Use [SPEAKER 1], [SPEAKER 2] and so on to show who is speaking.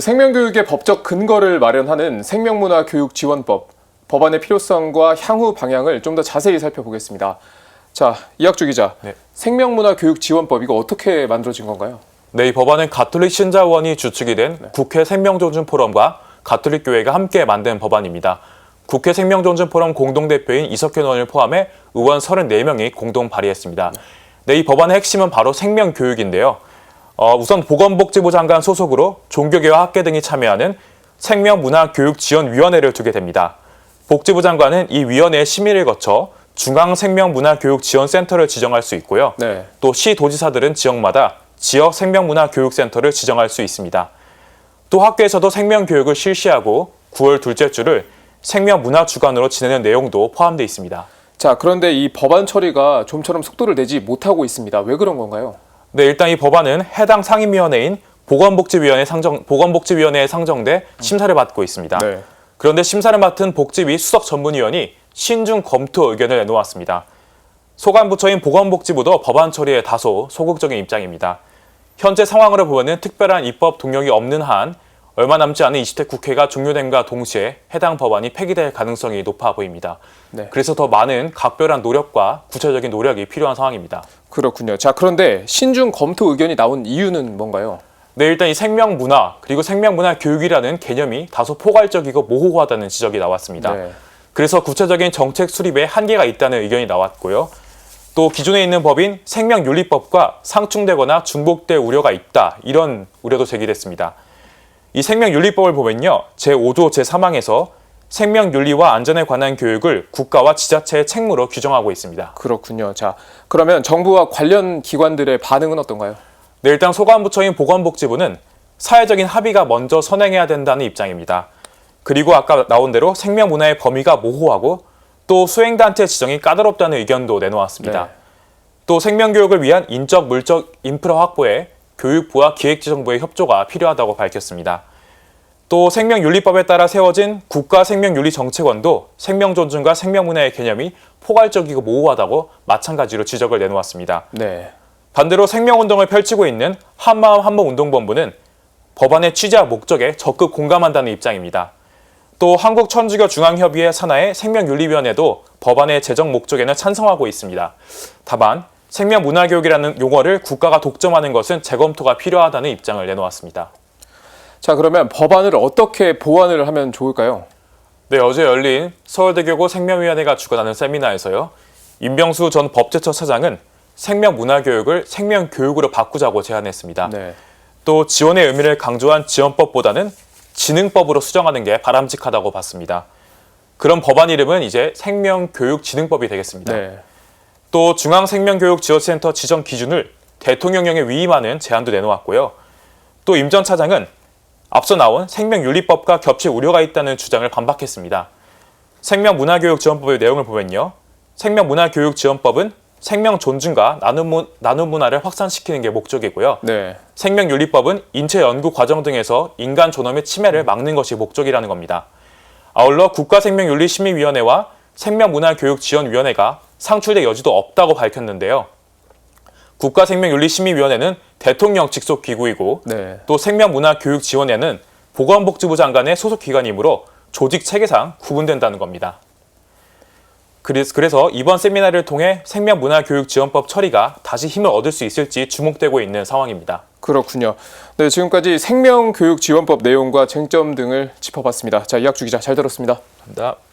[SPEAKER 1] 생명교육의 법적 근거를 마련하는 생명문화교육지원법 법안의 필요성과 향후 방향을 좀 더 자세히 살펴보겠습니다. 자, 이학주 기자,
[SPEAKER 2] 네.
[SPEAKER 1] 생명문화교육지원법 이거 어떻게 만들어진 건가요?
[SPEAKER 2] 네, 이 법안은 가톨릭 신자원이 주축이 된 국회 생명존중 포럼과 가톨릭 교회가 함께 만든 법안입니다. 국회 생명존중 포럼 공동대표인 이석현 의원을 포함해 의원 34명이 공동 발의했습니다. 네, 이 법안의 핵심은 바로 생명교육인데요. 어, 우선 보건복지부 장관 소속으로 종교계와 학계 등이 참여하는 생명문화교육지원위원회를 두게 됩니다. 복지부 장관은 이 위원회의 심의를 거쳐 중앙생명문화교육지원센터를 지정할 수 있고요.
[SPEAKER 1] 네.
[SPEAKER 2] 또 시도지사들은 지역마다 지역 생명문화교육센터를 지정할 수 있습니다. 또 학교에서도 생명교육을 실시하고 9월 둘째 주를 생명문화주간으로 지내는 내용도 포함되어 있습니다.
[SPEAKER 1] 자, 그런데 이 법안 처리가 좀처럼 속도를 내지 못하고 있습니다. 왜 그런 건가요?
[SPEAKER 2] 네, 일단 이 법안은 해당 상임위원회인 보건복지위원회 상정, 보건복지위원회에 상정돼 심사를 받고 있습니다.
[SPEAKER 1] 네.
[SPEAKER 2] 그런데 심사를 맡은 복지위 수석 전문위원이 신중 검토 의견을 내놓았습니다. 소관부처인 보건복지부도 법안 처리에 다소 소극적인 입장입니다. 현재 상황으로 보면 특별한 입법 동력이 없는 한 얼마 남지 않은 20대 국회가 종료됨과 동시에 해당 법안이 폐기될 가능성이 높아 보입니다.
[SPEAKER 1] 네.
[SPEAKER 2] 그래서 더 많은 각별한 노력과 구체적인 노력이 필요한 상황입니다.
[SPEAKER 1] 그렇군요. 자, 그런데 신중 검토 의견이 나온 이유는 뭔가요?
[SPEAKER 2] 네, 일단 이 생명문화 그리고 생명문화 교육이라는 개념이 다소 포괄적이고 모호하다는 지적이 나왔습니다.
[SPEAKER 1] 네.
[SPEAKER 2] 그래서 구체적인 정책 수립에 한계가 있다는 의견이 나왔고요. 또 기존에 있는 법인 생명윤리법과 상충되거나 중복될 우려가 있다 이런 우려도 제기됐습니다. 이 생명윤리법을 보면요, 제 5조 제 3항에서 생명윤리와 안전에 관한 교육을 국가와 지자체의 책무로 규정하고 있습니다.
[SPEAKER 1] 그렇군요. 자, 그러면 정부와 관련 기관들의 반응은 어떤가요?
[SPEAKER 2] 네, 일단 소관부처인 보건복지부는 사회적인 합의가 먼저 선행해야 된다는 입장입니다. 그리고 아까 나온 대로 생명문화의 범위가 모호하고 또 수행단체 지정이 까다롭다는 의견도 내놓았습니다.
[SPEAKER 1] 네.
[SPEAKER 2] 또 생명교육을 위한 인적, 물적 인프라 확보에 교육부와 기획재정부의 협조가 필요하다고 밝혔습니다. 또 생명윤리법에 따라 세워진 국가생명윤리정책원도 생명존중과 생명문화의 개념이 포괄적이고 모호하다고 마찬가지로 지적을 내놓았습니다.
[SPEAKER 1] 네.
[SPEAKER 2] 반대로 생명운동을 펼치고 있는 한마음 한몸운동본부는 법안의 취지와 목적에 적극 공감한다는 입장입니다. 또 한국천주교 중앙협의회 산하의 생명윤리위원회도 법안의 제정 목적에는 찬성하고 있습니다. 다만 생명문화교육이라는 용어를 국가가 독점하는 것은 재검토가 필요하다는 입장을 내놓았습니다.
[SPEAKER 1] 자, 그러면 법안을 어떻게 보완을 하면 좋을까요?
[SPEAKER 2] 네, 어제 열린 서울대교구 생명위원회가 주관하는 세미나에서요. 임병수 전 법제처 차장은 생명문화교육을 생명교육으로 바꾸자고 제안했습니다.
[SPEAKER 1] 네.
[SPEAKER 2] 또 지원의 의미를 강조한 지원법보다는 지능법으로 수정하는 게 바람직하다고 봤습니다. 그런 법안 이름은 이제 생명교육진흥법이 되겠습니다.
[SPEAKER 1] 네.
[SPEAKER 2] 또 중앙생명교육지원센터 지정 기준을 대통령령에 위임하는 제안도 내놓았고요. 또 임 전 차장은 앞서 나온 생명윤리법과 겹칠 우려가 있다는 주장을 반박했습니다. 생명문화교육지원법의 내용을 보면요. 생명문화교육지원법은 생명 존중과 나눔, 문- 나눔 문화를 확산시키는 게 목적이고요.
[SPEAKER 1] 네.
[SPEAKER 2] 생명윤리법은 인체 연구 과정 등에서 인간 존엄의 침해를 막는 것이 목적이라는 겁니다. 아울러 국가생명윤리심의위원회와 생명문화교육지원위원회가 상출될 여지도 없다고 밝혔는데요. 국가생명윤리심의위원회는 대통령 직속 기구이고
[SPEAKER 1] 네.
[SPEAKER 2] 또 생명문화교육지원회는 보건복지부 장관의 소속 기관이므로 조직 체계상 구분된다는 겁니다. 그래서 이번 세미나를 통해 생명문화교육지원법 처리가 다시 힘을 얻을 수 있을지 주목되고 있는 상황입니다.
[SPEAKER 1] 그렇군요. 네, 지금까지 생명교육지원법 내용과 쟁점 등을 짚어봤습니다. 자, 이학주 기자 잘 들었습니다.
[SPEAKER 2] 감사합니다.